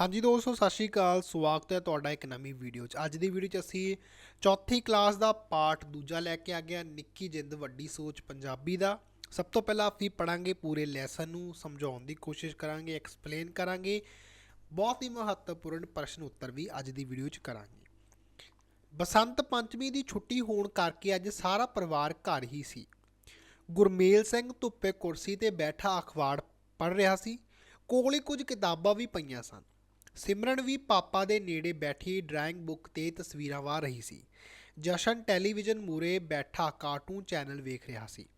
ਹਾਂਜੀ ਦੋਸਤੋ, ਸਤਿ ਸ਼੍ਰੀ ਅਕਾਲ। ਸਵਾਗਤ ਹੈ ਤੁਹਾਡਾ ਇੱਕ ਨਵੀਂ ਵੀਡੀਓ 'ਚ। ਅੱਜ ਦੀ ਵੀਡੀਓ 'ਚ ਅਸੀਂ ਚੌਥੀ ਕਲਾਸ ਦਾ ਪਾਠ ਦੂਜਾ ਲੈ ਕੇ ਆ ਗਿਆ ਨਿੱਕੀ ਜਿੰਦ, ਵੱਡੀ ਸੋਚ ਪੰਜਾਬੀ ਦਾ। ਸਭ ਤੋਂ ਪਹਿਲਾਂ ਅਸੀਂ ਪੜਾਂਗੇ ਪੂਰੇ ਲੈਸਨ ਨੂੰ, ਸਮਝਾਉਣ ਦੀ ਕੋਸ਼ਿਸ਼ ਕਰਾਂਗੇ ਐਕਸਪਲੇਨ ਕਰਾਂਗੇ। ਬਹੁਤ ਹੀ ਮਹੱਤਵਪੂਰਨ ਪ੍ਰਸ਼ਨ ਉੱਤਰ ਵੀ ਅੱਜ ਦੀ ਵੀਡੀਓ 'ਚ ਕਰਾਂਗੇ। ਬਸੰਤ ਪੰਚਮੀ ਦੀ ਛੁੱਟੀ ਹੋਣ ਕਰਕੇ ਅੱਜ ਸਾਰਾ ਪਰਿਵਾਰ ਘਰ ਹੀ ਸੀ। ਗੁਰਮੇਲ ਸਿੰਘ ਧੁੱਪੇ ਕੁਰਸੀ ਤੇ ਬੈਠਾ ਅਖਬਾਰ ਪੜ੍ਹ ਰਿਹਾ ਸੀ। ਕੋਲ ਹੀ ਕੁਝ ਕਿਤਾਬਾਂ ਵੀ ਪਈਆਂ ਸਨ। ਸਿਮਰਨ ਵੀ ਪਾਪਾ ਦੇ ਨੇੜੇ ਬੈਠੀ ਡਰਾਇੰਗ ਬੁੱਕ ਤੇ ਤਸਵੀਰਾਂ ਵਾਹ ਰਹੀ ਸੀ। ਜਸ਼ਨ ਟੈਲੀਵਿਜ਼ਨ ਮੂਰੇ ਬੈਠਾ ਕਾਰਟੂਨ ਚੈਨਲ ਵੇਖ ਰਿਹਾ ਸੀ।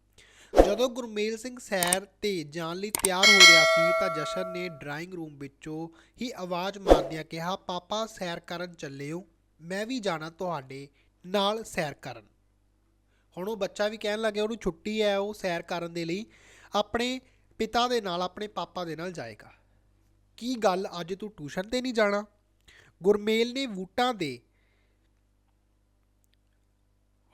ਜਦੋਂ ਗੁਰਮੇਲ ਸਿੰਘ ਸੈਰ ਤੇ ਜਾਣ ਲਈ ਤਿਆਰ ਹੋ ਰਿਹਾ ਸੀ ਤਾਂ ਜਸ਼ਨ ਨੇ ਡਰਾਇੰਗ ਰੂਮ ਵਿੱਚੋਂ ਹੀ ਆਵਾਜ਼ ਮਾਰਦਿਆਂ ਕਿਹਾ, ਪਾਪਾ, ਸੈਰ ਕਰਨ ਚੱਲਿਓ। ਮੈਂ ਵੀ ਜਾਣਾ ਤੁਹਾਡੇ ਨਾਲ ਸੈਰ ਕਰਨ। ਹੁਣ ਉਹ ਬੱਚਾ ਵੀ ਕਹਿਣ ਲੱਗਿਆ, ਉਹਨੂੰ ਛੁੱਟੀ ਹੈ, ਉਹ ਸੈਰ ਕਰਨ ਦੇ ਲਈ ਆਪਣੇ ਪਿਤਾ ਦੇ ਨਾਲ, ਆਪਣੇ ਪਾਪਾ ਦੇ ਨਾਲ ਜਾਏਗਾ। ਕੀ ਗੱਲ ਅੱਜ ਤੂੰ ਟਿਊਸ਼ਨ ਤੇ ਨਹੀਂ ਜਾਣਾ? ਗੁਰਮੇਲ ਨੇ ਵੂਟਾਂ ਦੇ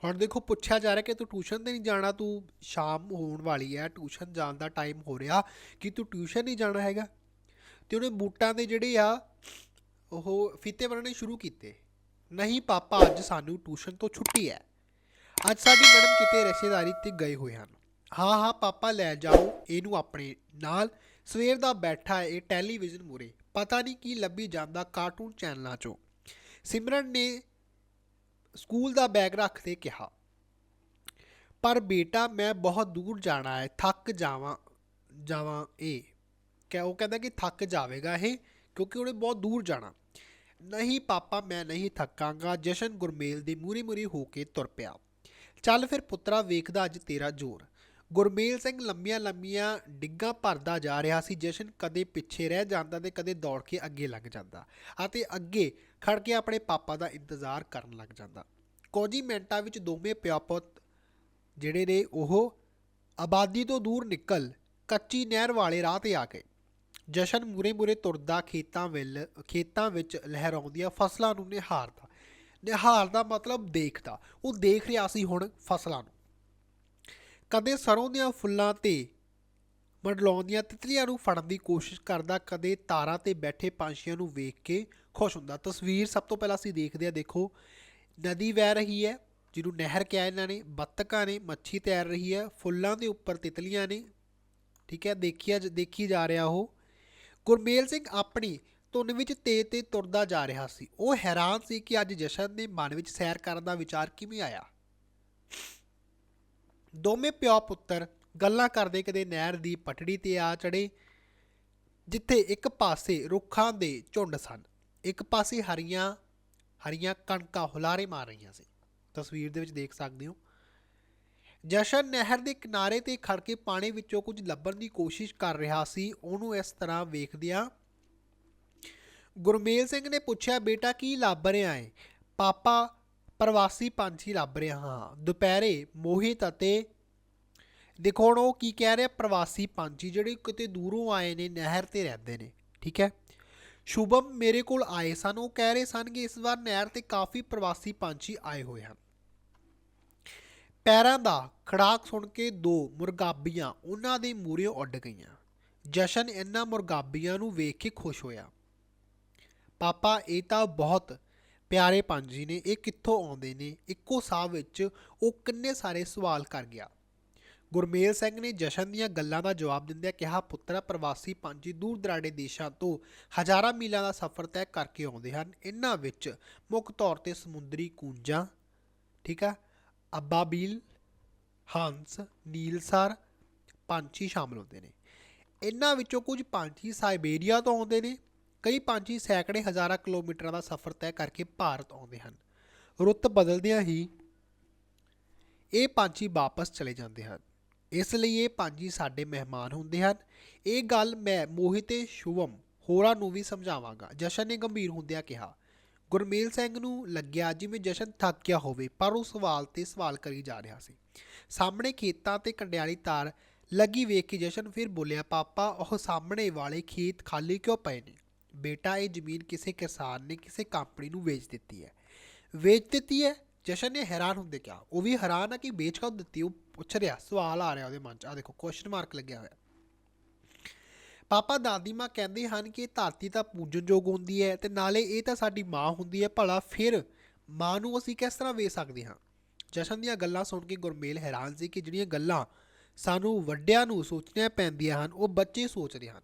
ਹੁਣ ਦੇਖੋ, ਪੁੱਛਿਆ ਜਾ ਰਿਹਾ ਕਿ ਤੂੰ ਟਿਊਸ਼ਨ ਤੇ ਨਹੀਂ ਜਾਣਾ, ਤੂੰ ਸ਼ਾਮ ਹੋਣ ਵਾਲੀ ਹੈ ਟਿਊਸ਼ਨ ਜਾਣ ਦਾ ਟਾਈਮ ਹੋ ਰਿਹਾ, ਕਿ ਤੂੰ ਟਿਊਸ਼ਨ ਨਹੀਂ ਜਾਣਾ ਹੈਗਾ? ਤੇ ਉਹਨੇ ਬੂਟਾਂ ਦੇ ਜਿਹੜੇ ਆ, ਉਹ ਫੀਤੇ ਬੰਨਣੇ ਸ਼ੁਰੂ ਕੀਤੇ। ਨਹੀਂ ਪਾਪਾ, ਅੱਜ ਸਾਨੂੰ ਟਿਊਸ਼ਨ ਤੋਂ ਛੁੱਟੀ ਹੈ ਅੱਜ ਸਾਡੀ ਮੈਡਮ ਕਿਤੇ ਰਿਸ਼ਤੇਦਾਰੀ ਤੇ ਗਏ ਹੋਏ ਹਨ। ਹਾਂ ਹਾਂ, ਪਾਪਾ, ਲੈ ਜਾਓ, ਇਹਨੂੰ ਆਪਣੇ ਨਾਲ। ਸਵੇਰ ਦਾ ਬੈਠਾ ਇਹ ਟੈਲੀਵਿਜ਼ਨ ਮੂਰੇ ਪਤਾ ਨਹੀਂ ਕੀ ਲੱਭੀ ਜਾਂਦਾ ਕਾਰਟੂਨ ਚੈਨਲਾਂ 'ਚੋਂ। ਸਿਮਰਨ ਨੇ ਸਕੂਲ ਦਾ ਬੈਗ ਰੱਖ ਕੇ ਕਿਹਾ, ਪਰ ਬੇਟਾ, ਮੈਂ ਬਹੁਤ ਦੂਰ ਜਾਣਾ ਹੈ ਥੱਕ ਜਾਵਾਂ ਜਾਵਾਂ ਇਹ ਕਿ ਉਹ ਕਹਿੰਦਾ ਕਿ ਥੱਕ ਜਾਵੇਗਾ ਇਹ, ਕਿਉਂਕਿ ਉਹਨੇ ਬਹੁਤ ਦੂਰ ਜਾਣਾ। ਨਹੀਂ ਪਾਪਾ, ਮੈਂ ਨਹੀਂ ਥੱਕਾਂਗਾ। ਜਸ਼ਨ ਗੁਰਮੇਲ ਦੀ ਮੂਰੀ ਮੂਰੀ ਹੋ ਕੇ ਤੁਰ ਪਿਆ। ਚੱਲ ਫਿਰ ਪੁੱਤਰਾ, ਵੇਖਦਾ ਅੱਜ ਤੇਰਾ ਜ਼ੋਰ। ਗੁਰਮੇਲ ਸਿੰਘ ਲੰਮੀਆਂ ਲੰਮੀਆਂ ਡਿੱਗਾਂ ਭਰਦਾ ਜਾ ਰਿਹਾ ਸੀ। ਜਸ਼ਨ ਕਦੇ ਪਿੱਛੇ ਰਹਿ ਜਾਂਦਾ ਤੇ ਕਦੇ ਦੌੜ ਕੇ ਅੱਗੇ ਲੱਗ ਜਾਂਦਾ ਅਤੇ ਅੱਗੇ ਖੜ ਕੇ ਆਪਣੇ ਪਾਪਾ ਦਾ ਇੰਤਜ਼ਾਰ ਕਰਨ ਲੱਗ ਜਾਂਦਾ। ਕੁਝ ਹੀ ਮਿੰਟਾਂ ਵਿੱਚ ਦੋਵੇਂ ਪਿਓ ਪੁੱਤ ਜਿਹੜੇ ਨੇ, ਉਹ ਆਬਾਦੀ ਤੋਂ ਦੂਰ ਨਿਕਲ ਕੱਚੀ ਨਹਿਰ ਵਾਲੇ ਰਾਹ ਤੇ ਆ ਗਏ। ਜਸ਼ਨ ਮੂਰੇ ਮੂਰੇ ਤੁਰਦਾ ਖੇਤਾਂ ਵਿੱਚ ਖੇਤਾਂ ਵਿੱਚ ਲਹਿਰਾਉਂਦੀਆਂ ਫਸਲਾਂ ਨੂੰ ਨਿਹਾਰਦਾ। ਨਿਹਾਰਦਾ ਮਤਲਬ ਦੇਖਦਾ। ਉਹ ਦੇਖ ਰਿਹਾ ਸੀ ਹੁਣ ਫਸਲਾਂ ਨੂੰ। ਕਦੇ ਸਰੋਂ ਦੀਆਂ ਫੁੱਲਾਂ ਤੇ ਮੰਡਲਾਉਂਦੀਆਂ ਤਿਤਲੀਆਂ ਨੂੰ ਫੜਨ ਦੀ ਕੋਸ਼ਿਸ਼ ਕਰਦਾ, ਕਦੇ ਤਾਰਾਂ ਤੇ ਬੈਠੇ ਪੰਛੀਆਂ ਨੂੰ ਵੇਖ ਕੇ ਖੁਸ਼ ਹੁੰਦਾ। ਤਸਵੀਰ ਸਭ ਤੋਂ ਪਹਿਲਾਂ ਅਸੀਂ ਦੇਖਦੇ ਆ ਦੇਖੋ, ਨਦੀ ਵਹਿ ਰਹੀ ਹੈ, ਜਿਹਨੂੰ ਨਹਿਰ ਕਿਹਾ ਇਹਨਾਂ ਨੇ, ਬੱਤਕਾਂ ਨੇ, ਮੱਛੀ ਤੈਰ ਰਹੀ ਹੈ, ਫੁੱਲਾਂ ਦੇ ਉੱਪਰ ਤਿਤਲੀਆਂ ਨੇ, ਠੀਕ ਹੈ, ਦੇਖਿਆ ਦੇਖੀ ਜਾ ਰਿਹਾ ਉਹ। ਗੁਰਮੇਲ ਸਿੰਘ ਆਪਣੀ ਧੁਨ ਵਿੱਚ ਤੇਜ਼ ਤੇ ਤੁਰਦਾ ਜਾ ਰਿਹਾ ਸੀ। ਉਹ ਹੈਰਾਨ ਸੀ ਕਿ ਅੱਜ ਜਸ਼ਨ ਦੇ ਮਨ ਵਿੱਚ ਸੈਰ ਕਰਨ ਦਾ ਵਿਚਾਰ ਕਿਵੇਂ ਆਇਆ। ਦੋਵੇਂ ਪਿਓ ਪੁੱਤਰ ਗੱਲਾਂ ਕਰਦੇ ਕਦੇ ਨਹਿਰ ਦੀ ਪਟੜੀ ਤੇ ਆ ਚੜੇ ਜਿੱਥੇ ਇੱਕ ਪਾਸੇ ਰੁੱਖਾਂ ਦੇ ਝੁੰਡ ਸਨ, ਇੱਕ ਪਾਸੇ ਹਰੀਆਂ ਹਰੀਆਂ ਕਣਕਾਂ ਹੁਲਾਰੇ ਮਾਰ ਰਹੀਆਂ ਸੀ। ਤਸਵੀਰ ਦੇ ਵਿੱਚ ਦੇਖ ਸਕਦੇ ਹੋ। ਜਸ਼ਨ ਨਹਿਰ ਦੇ ਕਿਨਾਰੇ ਤੇ ਖੜ ਕੇ ਪਾਣੀ ਵਿੱਚੋਂ ਕੁਝ ਲੱਭਣ ਦੀ ਕੋਸ਼ਿਸ਼ ਕਰ ਰਿਹਾ ਸੀ, ਉਹਨੂੰ ਇਸ ਤਰ੍ਹਾਂ ਵੇਖਦਿਆਂ ਗੁਰਮੇਲ ਸਿੰਘ ਨੇ ਪੁੱਛਿਆ, ਬੇਟਾ, ਕੀ ਲੱਭ ਰਿਹਾ ਹੈ ਪਾਪਾ ਪ੍ਰਵਾਸੀ ਪੰਛੀ ਲੱਭ ਰਿਹਾ ਹਾਂ। ਦੁਪਹਿਰੇ ਮੋਹਿਤ ਅਤੇ ਦੇਖੋ ਹੁਣ ਉਹ ਕੀ ਕਹਿ ਰਿਹਾ, ਪ੍ਰਵਾਸੀ ਪੰਛੀ ਜਿਹੜੇ ਕਿਤੇ ਦੂਰੋਂ ਆਏ ਨੇ, ਨਹਿਰ ਤੇ ਰਹਿੰਦੇ ਨੇ, ਠੀਕ ਹੈ? ਸ਼ੁਭਮ ਮੇਰੇ ਕੋਲ ਆਏ ਸਨ, ਉਹ ਕਹਿ ਰਹੇ ਸਨ ਕਿ ਇਸ ਵਾਰ ਨਹਿਰ ਤੇ ਕਾਫੀ ਪ੍ਰਵਾਸੀ ਪੰਛੀ ਆਏ ਹੋਏ ਹਨ। ਪੈਰਾਂ ਦਾ ਖੜਾਕ ਸੁਣ ਕੇ ਦੋ ਮੁਰਗਾਬੀਆਂ ਉਹਨਾਂ ਦੇ ਮੂਹਰਿਓਂ ਉੱਡ ਗਈਆਂ। ਜਸ਼ਨ ਇਹਨਾਂ ਮੁਰਗਾਬੀਆਂ ਨੂੰ ਵੇਖ ਕੇ ਖੁਸ਼ ਹੋਇਆ। ਪਾਪਾ, ਇਹ ਤਾਂ ਬਹੁਤ ਪਿਆਰੇ ਪੰਜ ਜੀ ਨੇ, ਇਹ ਕਿੱਥੋਂ ਆਉਂਦੇ ਨੇ? ਇੱਕੋ ਸਾਹ ਵਿੱਚ ਉਹ ਕਿੰਨੇ ਸਾਰੇ ਸਵਾਲ ਕਰ ਗਿਆ। ਗੁਰਮੇਲ ਸਿੰਘ ਨੇ ਜਸ਼ਨ ਦੀਆਂ ਗੱਲਾਂ ਦਾ ਜਵਾਬ ਦਿੰਦਿਆਂ ਕਿਹਾ, ਪੁੱਤਰਾ, ਪ੍ਰਵਾਸੀ ਪੰਛੀ ਦੂਰ ਦਰਾਡੇ ਦੇਸ਼ਾਂ ਤੋਂ ਹਜ਼ਾਰਾਂ ਮੀਲਾਂ ਦਾ ਸਫ਼ਰ ਤੈਅ ਕਰਕੇ ਆਉਂਦੇ ਹਨ। ਇਹਨਾਂ ਵਿੱਚ ਮੁੱਖ ਤੌਰ ਤੇ ਸਮੁੰਦਰੀ ਕੂੰਜਾਂ, ਠੀਕ ਆ, ਅਬਾਬੀਲ, ਹੰਸ, ਨੀਲਸਰ ਪੰਛੀ ਸ਼ਾਮਲ ਹੁੰਦੇ ਨੇ। ਇਹਨਾਂ ਵਿੱਚੋਂ ਕੁਝ ਪੰਛੀ ਸਾਈਬੇਰੀਆ ਤੋਂ ਆਉਂਦੇ ਨੇ ਕਈ ਪੰਛੀ ਸੈਂਕੜੇ ਹਜ਼ਾਰਾਂ ਕਿਲੋਮੀਟਰਾਂ ਦਾ ਸਫ਼ਰ ਤੈਅ ਕਰਕੇ ਭਾਰਤ ਆਉਂਦੇ ਹਨ। ਰੁੱਤ ਬਦਲਦਿਆਂ ਹੀ ਇਹ ਪੰਛੀ ਵਾਪਸ ਚਲੇ ਜਾਂਦੇ ਹਨ। ਇਸ ਲਈ ਇਹ ਪੰਛੀ ਸਾਡੇ ਮਹਿਮਾਨ ਹੁੰਦੇ ਹਨ। ਇਹ ਗੱਲ ਮੈਂ ਮੋਹਿਤ ਸ਼ੁਭਮ ਹੋਰਾਂ ਨੂੰ ਵੀ ਸਮਝਾਵਾਂਗਾ। ਜਸ਼ਨ ਨੇ ਗੰਭੀਰ ਹੁੰਦਿਆਂ ਕਿਹਾ, ਗੁਰਮੇਲ ਸਿੰਘ ਨੂੰ ਲੱਗਿਆ ਜਿਵੇਂ ਜਸ਼ਨ ਥੱਕ ਗਿਆ ਹੋਵੇ, ਪਰ ਉਹ ਸਵਾਲ ਤੇ ਸਵਾਲ ਕਰੀ ਜਾ ਰਿਹਾ ਸੀ। ਸਾਹਮਣੇ ਖੇਤਾਂ ਤੇ ਕੰਡਿਆਲੀ ਤਾਰ ਲੱਗੀ ਵੇਖ ਕੇ ਜਸ਼ਨ ਫਿਰ ਬੋਲਿਆ, ਪਾਪਾ, ਉਹ ਸਾਹਮਣੇ ਵਾਲੇ ਖੇਤ ਖਾਲੀ ਕਿਉਂ ਪਏ ਨੇ? ਬੇਟਾ ਇਹ ਜ਼ਮੀਨ ਕਿਸੇ ਕਿਸਾਨ ਨੇ ਕਿਸੇ ਕੰਪਨੀ ਨੂੰ ਵੇਚ ਦਿੱਤੀ ਹੈ। ਵੇਚ ਦਿੱਤੀ ਹੈ? ਜਸ਼ਨ ਨੇ ਹੈਰਾਨ ਹੁੰਦੇ ਕਿਹਾ। ਉਹ ਵੀ ਹੈਰਾਨ ਆ ਕਿ ਵੇਚ ਕਦੋਂ ਦਿੱਤੀ? ਉਹ ਪੁੱਛ ਰਿਹਾ, ਸਵਾਲ ਆ ਰਿਹਾ ਉਹਦੇ ਮਨ 'ਚ। ਆ ਦੇਖੋ ਕੁਐਸਚਨ ਮਾਰਕ ਲੱਗਿਆ ਹੋਇਆ। ਪਾਪਾ ਦਾਦੀ ਮਾਂ ਕਹਿੰਦੇ ਹਨ ਕਿ ਧਰਤੀ ਤਾਂ ਪੂਜਨਯੋਗ ਹੁੰਦੀ ਹੈ ਤੇ ਨਾਲੇ ਇਹ ਤਾਂ ਸਾਡੀ ਮਾਂ ਹੁੰਦੀ ਹੈ। ਭਲਾ ਫਿਰ ਮਾਂ ਨੂੰ ਅਸੀਂ ਕਿਸ ਤਰ੍ਹਾਂ ਵੇਚ ਸਕਦੇ ਹਾਂ? ਜਸ਼ਨ ਦੀਆਂ ਗੱਲਾਂ ਸੁਣ ਕੇ ਗੁਰਮੇਲ ਹੈਰਾਨ ਸੀ ਕਿ ਜਿਹੜੀਆਂ ਗੱਲਾਂ ਸਾਨੂੰ ਵੱਡਿਆਂ ਨੂੰ ਸੋਚਣੀਆਂ ਪੈਂਦੀਆਂ ਹਨ, ਉਹ ਬੱਚੇ ਸੋਚਦੇ ਹਨ।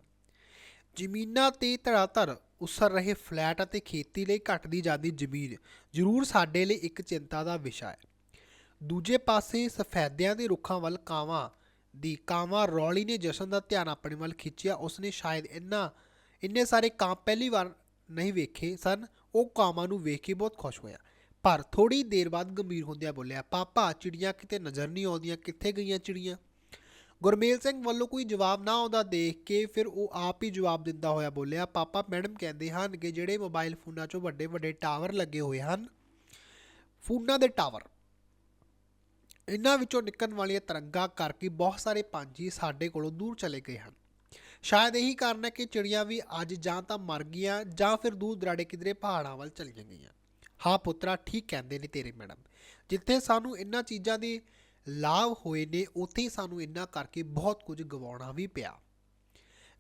ਜ਼ਮੀਨਾਂ ਤੇ ਧੜਾਧੜ ਉਸਰ ਰਹੇ ਫਲੈਟ ਅਤੇ ਖੇਤੀ ਲਈ ਘਟਦੀ ਜਾਂਦੀ ਜ਼ਮੀਨ ਜ਼ਰੂਰ ਸਾਡੇ ਲਈ ਇੱਕ ਚਿੰਤਾ ਦਾ ਵਿਸ਼ਾ ਹੈ। ਦੂਜੇ ਪਾਸੇ ਸਫੈਦਿਆਂ ਦੇ ਰੁੱਖਾਂ ਵੱਲ ਕਾਵਾਂ ਦੀ ਕਾਵਾਂ ਰੌਲੀ ਨੇ ਜਸ਼ਨ ਦਾ ਧਿਆਨ ਆਪਣੇ ਵੱਲ ਖਿੱਚਿਆ। ਉਸਨੇ ਸ਼ਾਇਦ ਇੰਨਾ, ਇੰਨੇ ਸਾਰੇ ਕਾਂ ਪਹਿਲੀ ਵਾਰ ਨਹੀਂ ਵੇਖੇ ਸਨ, ਉਹ ਕਾਵਾਂ ਨੂੰ ਵੇਖ ਕੇ ਬਹੁਤ ਖੁਸ਼ ਹੋਇਆ। ਪਰ ਥੋੜੀ ਦੇਰ ਬਾਅਦ ਗੰਭੀਰ ਹੁੰਦਿਆਂ ਬੋਲਿਆ, ਪਾਪਾ, ਚਿੜੀਆਂ ਕਿਤੇ ਨਜ਼ਰ ਨਹੀਂ ਆਉਂਦੀਆਂ, ਕਿੱਥੇ ਗਈਆਂ ਚਿੜੀਆਂ? ਗੁਰਮੇਲ ਸਿੰਘ ਵੱਲੋਂ ਕੋਈ ਜਵਾਬ ਨਾ ਆਉਂਦਾ ਦੇਖ ਕੇ ਫਿਰ ਉਹ ਆਪ ਹੀ ਜਵਾਬ ਦਿੰਦਾ ਹੋਇਆ ਬੋਲਿਆ, ਪਾਪਾ, ਮੈਡਮ ਕਹਿੰਦੇ ਹਨ ਕਿ ਜਿਹੜੇ ਮੋਬਾਈਲ ਫੋਨਾਂ 'ਚੋਂ ਵੱਡੇ ਵੱਡੇ ਟਾਵਰ ਲੱਗੇ ਹੋਏ ਹਨ, ਫੋਨਾਂ ਦੇ ਟਾਵਰ, ਇਹਨਾਂ ਵਿੱਚੋਂ ਨਿਕਲਣ ਵਾਲੀਆਂ ਤਰੰਗਾਂ ਕਰਕੇ ਬਹੁਤ ਸਾਰੇ ਪੰਛੀ ਸਾਡੇ ਕੋਲੋਂ ਦੂਰ ਚਲੇ ਗਏ ਹਨ। ਸ਼ਾਇਦ ਇਹੀ ਕਾਰਨ ਹੈ ਕਿ ਚਿੜੀਆਂ ਵੀ ਅੱਜ ਜਾਂ ਤਾਂ ਮਰ ਗਈਆਂ ਜਾਂ ਫਿਰ ਦੂਰ ਦਰਾੜੇ ਕਿਧਰੇ ਪਹਾੜਾਂ ਵੱਲ ਚਲੀਆਂ ਗਈਆਂ। ਹਾਂ ਪੁੱਤਰਾ, ਠੀਕ ਕਹਿੰਦੇ ਨੇ ਤੇਰੇ ਮੈਡਮ। ਜਿੱਥੇ ਸਾਨੂੰ ਇਹਨਾਂ ਚੀਜ਼ਾਂ ਦੀ ਲਾਭ ਹੋਏ ਨੇ, ਉੱਥੇ ਹੀ ਸਾਨੂੰ ਇਹਨਾਂ ਕਰਕੇ ਬਹੁਤ ਕੁਝ ਗਵਾਉਣਾ ਵੀ ਪਿਆ।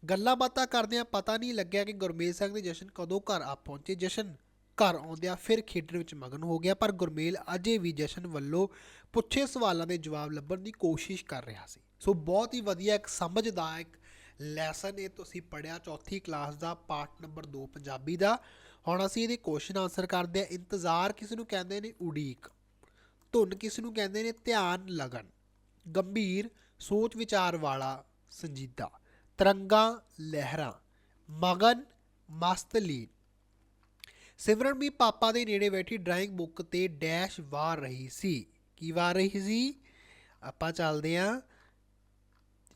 ਗੱਲਾਂ ਬਾਤਾਂ ਕਰਦਿਆਂ ਪਤਾ ਨਹੀਂ ਲੱਗਿਆ ਕਿ ਗੁਰਮੇਲ ਸਿੰਘ ਦੇ ਜਸ਼ਨ ਕਦੋਂ ਘਰ ਆ ਪਹੁੰਚੇ। ਜਸ਼ਨ ਘਰ ਆਉਂਦਿਆਂ ਫਿਰ ਖੇਡਣ ਵਿੱਚ ਮਗਨ ਹੋ ਗਿਆ, ਪਰ ਗੁਰਮੇਲ ਅਜੇ ਵੀ ਜਸ਼ਨ ਵੱਲੋਂ ਪੁੱਛੇ ਸਵਾਲਾਂ ਦੇ ਜਵਾਬ ਲੱਭਣ ਦੀ ਕੋਸ਼ਿਸ਼ ਕਰ ਰਿਹਾ ਸੀ। ਸੋ ਬਹੁਤ ਹੀ ਵਧੀਆ ਇੱਕ ਸਮਝਦਾ ਇੱਕ ਲੈਸਨ ਇਹ ਤੁਸੀਂ ਪੜਿਆ ਚੌਥੀ ਕਲਾਸ ਦਾ, ਪਾਠ ਨੰਬਰ 2 ਪੰਜਾਬੀ ਦਾ। ਹੁਣ ਅਸੀਂ ਇਹਦੇ ਕੁਐਸਚਨ ਆਨਸਰ ਕਰਦੇ ਹਾਂ। ਇੰਤਜ਼ਾਰ ਕਿਸ ਨੂੰ ਕਹਿੰਦੇ ਨੇ? ਉਡੀਕ। ਧੁਨ ਕਿਸ ਨੂੰ ਕਹਿੰਦੇ ਨੇ? ਧਿਆਨ, ਲਗਨ। ਗੰਭੀਰ, ਸੋਚ ਵਿਚਾਰ ਵਾਲਾ ਸੰਜੀਦਾ। ਤਰੰਗਾਂ, ਲਹਿਰਾਂ। ਮਗਨ ਮਸਤ ਲੀਨ ਸਿਮਰਨ ਵੀ ਪਾਪਾ ਦੇ ਨੇੜੇ ਬੈਠੀ ਡਰਾਇੰਗ ਬੁੱਕ ਤੇ ਡੈਸ਼ ਵਾਰ ਰਹੀ ਸੀ। ਕੀ ਵਾਰ ਰਹੀ ਸੀ? ਆਪਾਂ ਚੱਲਦੇ ਹਾਂ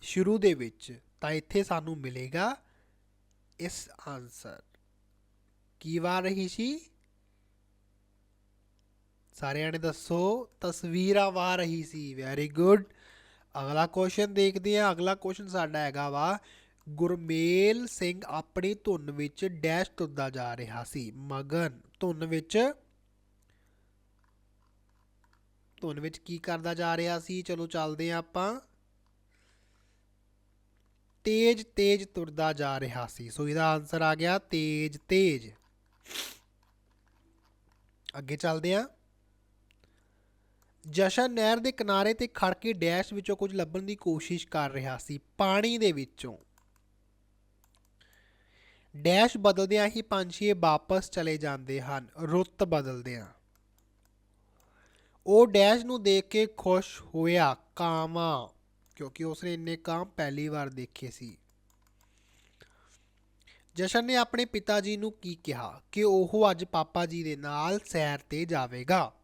ਸ਼ੁਰੂ ਦੇ ਵਿੱਚ। ਤਾਂ ਇੱਥੇ ਸਾਨੂੰ ਮਿਲੇਗਾ ਇਸ ਆਨਸਰ ਕੀ ਵਾਰ ਰਹੀ ਸੀ? ਸਾਰਿਆਂ ਨੇ ਦੱਸੋ, ਤਸਵੀਰਾਂ ਵਾ ਰਹੀ ਸੀ। ਵੈਰੀ ਗੁੱਡ ਅਗਲਾ ਕੁਐਸਚਨ ਦੇਖਦੇ ਹਾਂ। ਅਗਲਾ ਕੁਐਸਚਨ ਸਾਡਾ ਹੈਗਾ ਵਾ, ਗੁਰਮੇਲ ਸਿੰਘ ਆਪਣੀ ਧੁਨ ਵਿੱਚ ਡੈਸ਼ ਤੁਰਦਾ ਜਾ ਰਿਹਾ ਸੀ। ਮਗਨ, ਧੁਨ ਵਿੱਚ ਧੁਨ ਵਿੱਚ ਕੀ ਕਰਦਾ ਜਾ ਰਿਹਾ ਸੀ? ਚਲੋ ਚੱਲਦੇ ਹਾਂ ਆਪਾਂ। ਤੇਜ ਤੇਜ ਤੁਰਦਾ ਜਾ ਰਿਹਾ ਸੀ। ਸੋ ਇਹਦਾ ਆਨਸਰ ਆ ਗਿਆ ਤੇਜ ਤੇਜ। ਅੱਗੇ ਚੱਲਦੇ ਹਾਂ। ਜਸ਼ਨ ਨਹਿਰ ਦੇ ਕਿਨਾਰੇ ਤੇ ਖੜ ਕੇ ਡੈਸ਼ ਵਿੱਚੋਂ ਕੁਝ ਲੱਭਣ ਦੀ ਕੋਸ਼ਿਸ਼ ਕਰ ਰਿਹਾ ਸੀ, ਪਾਣੀ ਦੇ ਵਿੱਚੋਂ। ਡੈਸ਼ ਬਦਲਦਿਆਂ ਹੀ ਪੰਛੀਏ ਵਾਪਸ ਚਲੇ ਜਾਂਦੇ ਹਨ, ਰੁੱਤ ਬਦਲਦਿਆਂ। ਉਹ ਡੈਸ਼ ਨੂੰ ਦੇਖ ਕੇ ਖੁਸ਼ ਹੋਇਆ, ਕਾਵਾਂ, ਕਿਉਂਕਿ ਉਸਨੇ ਇੰਨੇ ਕਾਮ ਪਹਿਲੀ ਵਾਰ ਦੇਖੇ ਸੀ। ਜਸ਼ਨ ਨੇ ਆਪਣੇ ਪਿਤਾ ਜੀ ਨੂੰ ਕੀ ਕਿਹਾ? ਕਿ ਉਹ ਅੱਜ ਪਾਪਾ ਜੀ ਦੇ ਨਾਲ ਸੈਰ ਤੇ ਜਾਵੇਗਾ।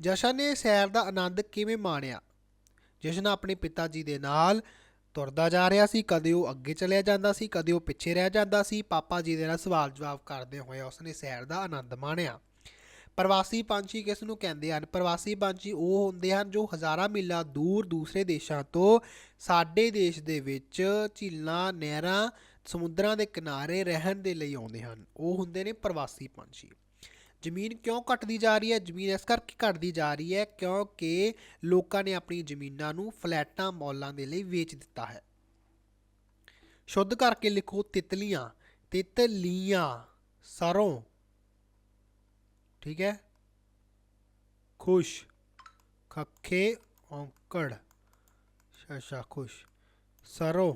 ਜਸ਼ਨ ਨੇ ਸੈਰ ਦਾ ਆਨੰਦ ਕਿਵੇਂ ਮਾਣਿਆ? ਜਸ਼ਨ ਆਪਣੇ ਪਿਤਾ ਜੀ ਦੇ ਨਾਲ ਤੁਰਦਾ ਜਾ ਰਿਹਾ ਸੀ, ਕਦੇ ਉਹ ਅੱਗੇ ਚਲਿਆ ਜਾਂਦਾ ਸੀ, ਕਦੇ ਉਹ ਪਿੱਛੇ ਰਹਿ ਜਾਂਦਾ ਸੀ। ਪਾਪਾ ਜੀ ਦੇ ਨਾਲ ਸਵਾਲ ਜਵਾਬ ਕਰਦੇ ਹੋਏ ਉਸਨੇ ਸੈਰ ਦਾ ਆਨੰਦ ਮਾਣਿਆ। ਪ੍ਰਵਾਸੀ ਪੰਛੀ ਕਿਸ ਨੂੰ ਕਹਿੰਦੇ ਹਨ? ਪ੍ਰਵਾਸੀ ਪੰਛੀ ਉਹ ਹੁੰਦੇ ਹਨ ਜੋ ਹਜ਼ਾਰਾਂ ਮੀਲਾਂ ਦੂਰ ਦੂਸਰੇ ਦੇਸ਼ਾਂ ਤੋਂ ਸਾਡੇ ਦੇਸ਼ ਦੇ ਵਿੱਚ ਝੀਲਾਂ, ਨਹਿਰਾਂ, ਸਮੁੰਦਰਾਂ ਦੇ ਕਿਨਾਰੇ ਰਹਿਣ ਦੇ ਲਈ ਆਉਂਦੇ ਹਨ। ਉਹ ਹੁੰਦੇ ਨੇ ਪ੍ਰਵਾਸੀ ਪੰਛੀ। ਜ਼ਮੀਨ ਕਿਉਂ ਘਟਦੀ ਜਾ ਰਹੀ ਹੈ ਜ਼ਮੀਨ ਇਸ ਕਰਕੇ ਘਟਦੀ ਜਾ ਰਹੀ ਹੈ ਕਿਉਂਕਿ ਲੋਕਾਂ ਨੇ ਆਪਣੀ ਜ਼ਮੀਨਾਂ ਨੂੰ ਫਲੈਟਾਂ ਮੌਲਾਂ ਦੇ ਲਈ ਵੇਚ ਦਿੱਤਾ ਹੈ ਸ਼ੁੱਧ ਕਰਕੇ ਲਿਖੋ ਤਿਤਲੀਆਂ ਤਿਤਲੀਆਂ ਸਰੋਂ ਠੀਕ ਹੈ ਖੁਸ਼ ਖੱਖੇ ਔਂਕੜ ਸ਼ਸ਼ਾ ਖੁਸ਼ ਸਰੋਂ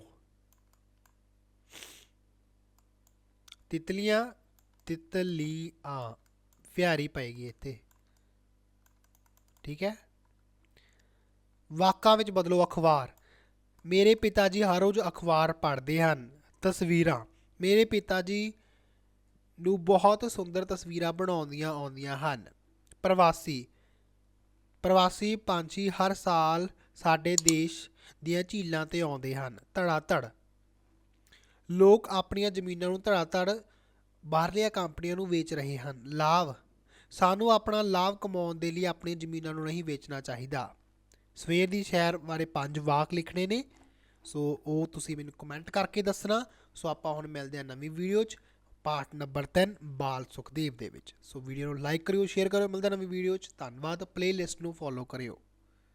ਤਿਤਲੀਆਂ ਤਿਤਲੀਆਂ ਪਿਆਰੀ ਪਏਗੀ ਇੱਥੇ। ਠੀਕ ਹੈ? ਵਾਕਾਂ ਵਿੱਚ ਬਦਲੋ ਅਖਬਾਰ। ਮੇਰੇ ਪਿਤਾ ਜੀ ਹਰ ਰੋਜ਼ ਅਖਬਾਰ ਪੜ੍ਹਦੇ ਹਨ, ਤਸਵੀਰਾਂ। ਮੇਰੇ ਪਿਤਾ ਜੀ ਨੂੰ ਬਹੁਤ ਸੁੰਦਰ ਤਸਵੀਰਾਂ ਬਣਾਉਂਦੀਆਂ ਆਉਂਦੀਆਂ ਹਨ। ਪ੍ਰਵਾਸੀ। ਪ੍ਰਵਾਸੀ ਪੰਛੀ ਹਰ ਸਾਲ ਸਾਡੇ ਦੇਸ਼ ਦੀਆਂ ਝੀਲਾਂ ਤੇ ਆਉਂਦੇ ਹਨ। ਧੜਾ ਧੜ ਲੋਕ ਆਪਣੀਆਂ ਜ਼ਮੀਨਾਂ ਨੂੰ ਧੜਾ ਧੜ ਬਾਹਰਲੀਆਂ ਕੰਪਨੀਆਂ ਨੂੰ ਵੇਚ ਰਹੇ ਹਨ। ਲਾਭ। ਸਾਨੂੰ ਆਪਣਾ ਲਾਭ ਕਮਾਉਣ ਦੇ ਲਈ ਆਪਣੀ ਜ਼ਮੀਨਾਂ ਨੂੰ ਨਹੀਂ ਵੇਚਣਾ ਚਾਹੀਦਾ। ਸਵੇਰ ਦੀ ਸ਼ਹਿਰ ਬਾਰੇ ਪੰਜ ਵਾਕ ਲਿਖਣੇ ਨੇ। ਸੋ ਉਹ ਤੁਸੀਂ ਮੈਨੂੰ ਕਮੈਂਟ ਕਰਕੇ ਦੱਸਣਾ। ਸੋ ਆਪਾਂ ਹੁਣ ਮਿਲਦੇ ਹਾਂ ਨਵੀਂ ਵੀਡੀਓ 'ਚ ਪਾਰਟ ਨੰਬਰ 3 ਬਾਲ ਸੁਖਦੇਵ ਦੇ ਵਿੱਚ। ਸੋ ਵੀਡੀਓ ਨੂੰ ਲਾਈਕ ਕਰਿਓ ਸ਼ੇਅਰ ਕਰਿਓ, ਮਿਲਦਾ ਨਵੀਂ ਵੀਡੀਓ 'ਚ। ਧੰਨਵਾਦ। ਪਲੇਲਿਸਟ ਨੂੰ ਫੋਲੋ ਕਰਿਓ।